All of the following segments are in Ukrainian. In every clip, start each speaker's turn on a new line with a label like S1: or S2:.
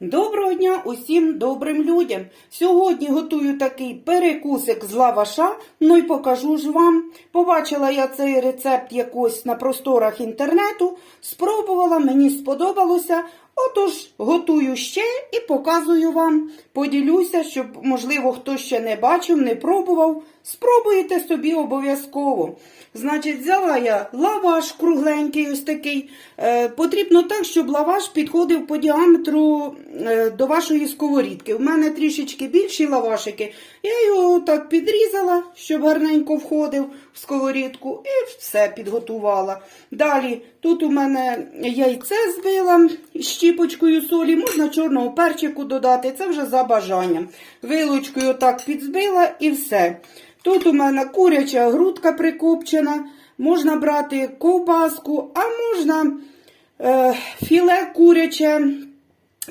S1: Доброго дня усім добрим людям. Сьогодні готую такий перекусик з лаваша, ну й покажу ж вам. Побачила я цей рецепт якось на просторах інтернету, спробувала, мені сподобалося. Отож, готую ще і показую вам. Поділюся, щоб, можливо, хто ще не бачив, не пробував. Спробуйте собі обов'язково. Значить, взяла я лаваш кругленький, ось такий. Е, потрібно так, щоб лаваш підходив по діаметру е, до вашої сковорідки. У мене трішечки більші лавашики. Я його так підрізала, щоб гарненько входив в сковорідку, і все підготувала. Далі тут у мене яйце збила з щіпочкою солі, можна чорного перчику додати, це вже за бажанням. Вилочкою так підзбила і все. Тут у мене куряча грудка прикопчена, можна брати ковбаску, а можна е, філе куряче,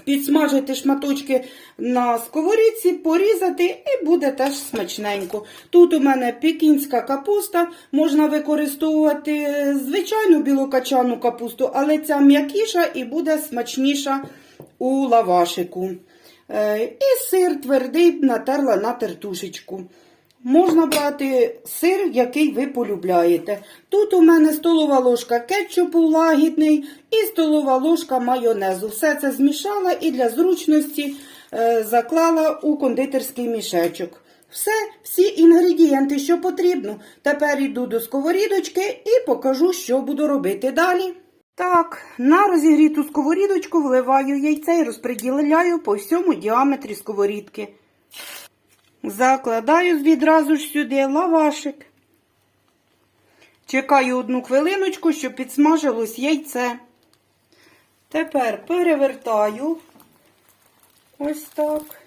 S1: підсмажити шматочки на сковорідці, порізати і буде теж смачненько. Тут у мене пекінська капуста, можна використовувати звичайну білокачану капусту, але ця м'якіша і буде смачніша у лавашику. Е, І сир твердий натерла на тертушечку. Можна брати сир, який ви полюбляєте. Тут у мене столова ложка кетчупу лагідний і столова ложка майонезу. Все це змішала і для зручності е, заклала у кондитерський мішечок. Все, всі інгредієнти, що потрібно. Тепер йду до сковорідочки і покажу, що буду робити далі. Так, на розігріту сковорідочку вливаю яйце і розподіляю по всьому діаметрі сковорідки. Закладаю відразу ж сюди лавашик. Чекаю одну хвилиночку, щоб підсмажилось яйце. Тепер перевертаю ось так.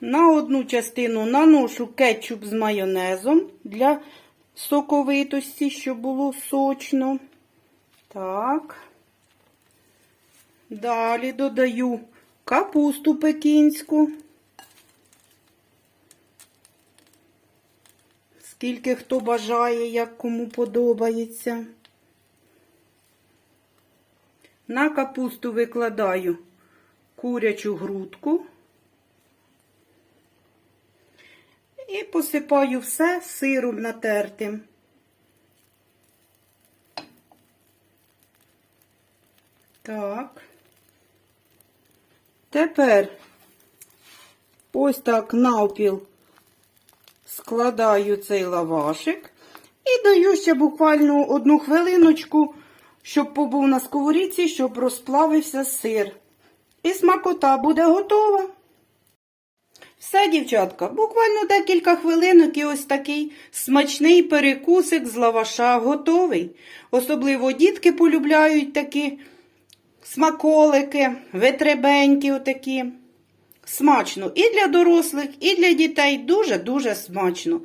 S1: На одну частину наношу кетчуп з майонезом для соковитості, щоб було сочно. Так. Далі додаю капусту пекінську. Скільки хто бажає, як кому подобається. На капусту викладаю курячу грудку і посипаю все сиром натертим. Так. Тепер ось так навпіл складаю цей лавашик і даю ще буквально одну хвилиночку, щоб побув на сковорідці, щоб розплавився сир. І смакота буде готова. Все, дівчатка, буквально декілька хвилинок і ось такий смачний перекусик з лаваша готовий. Особливо дітки полюбляють такі смаколики, витребенькі отакі. Смачно і для дорослих, і для дітей дуже-дуже смачно.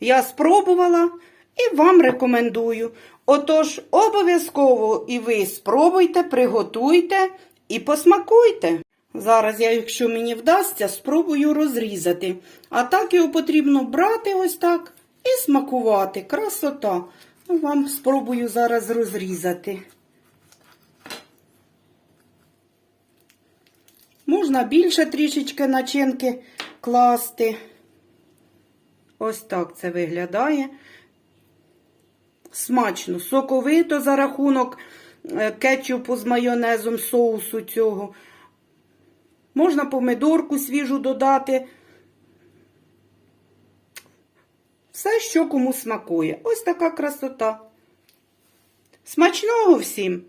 S1: Я спробувала і вам рекомендую. Отож, обов'язково і ви спробуйте, приготуйте і посмакуйте. Зараз я, якщо мені вдасться, спробую розрізати. А так його потрібно брати ось так і смакувати. Красота. Вам спробую зараз розрізати. Можна більше трішечки начинки класти. Ось так це виглядає. Смачно, соковито за рахунок е, кетчупу з майонезом соусу цього. Можна помидорку свіжу додати. Все, що кому смакує. Ось така красота. Смачного всім!